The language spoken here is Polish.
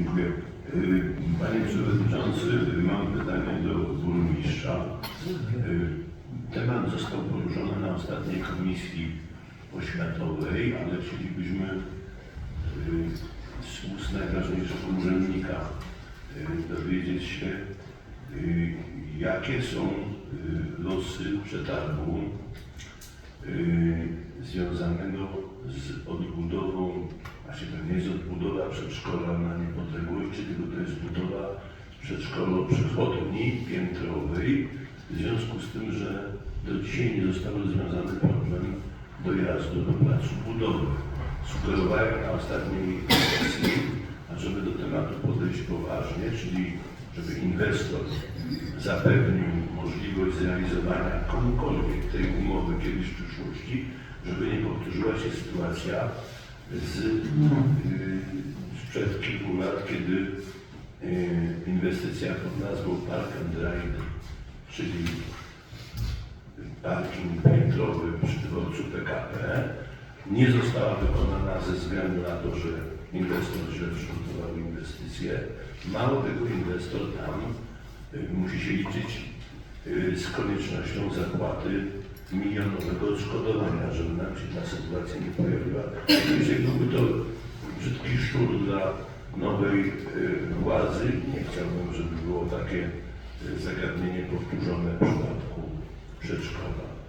Dziękuję. Y, Panie Przewodniczący, y, mam pytanie do burmistrza. Y, Temat został poruszony na ostatniej komisji oświatowej, ale chcielibyśmy z ust najważniejszego urzędnika dowiedzieć się, jakie są losy przetargu związanego z odbudową, właśnie to nie jest odbudowa przedszkola na niepodległości, tylko to jest budowa przedszkola przychodni piętrowej, w związku z tym, że do dzisiaj nie został rozwiązany problem dojazdu do placu budowy. Sugerowałem na ostatniej sesji, ażeby do tematu podejść poważnie, czyli żeby inwestor zapewnił możliwość zrealizowania komukolwiek tej umowy kiedyś w przyszłości, żeby nie powtórzyła się sytuacja z, kilku lat, kiedy y, inwestycja pod nazwą Park and Ride, czyli parking piętrowy przy dworcu PKP, nie została wykonana ze względu na to, że inwestor źle przygotował inwestycje. Mało tego, inwestor tam y, musi się liczyć y, z koniecznością zapłaty milionowego odszkodowania, żeby nam się ta sytuacja nie pojawiła. Oczywiście byłby to brzydki szczur dla nowej y, władzy. Nie chciałbym, żeby było takie y, zagadnienie powtórzone w przypadku przedszkola.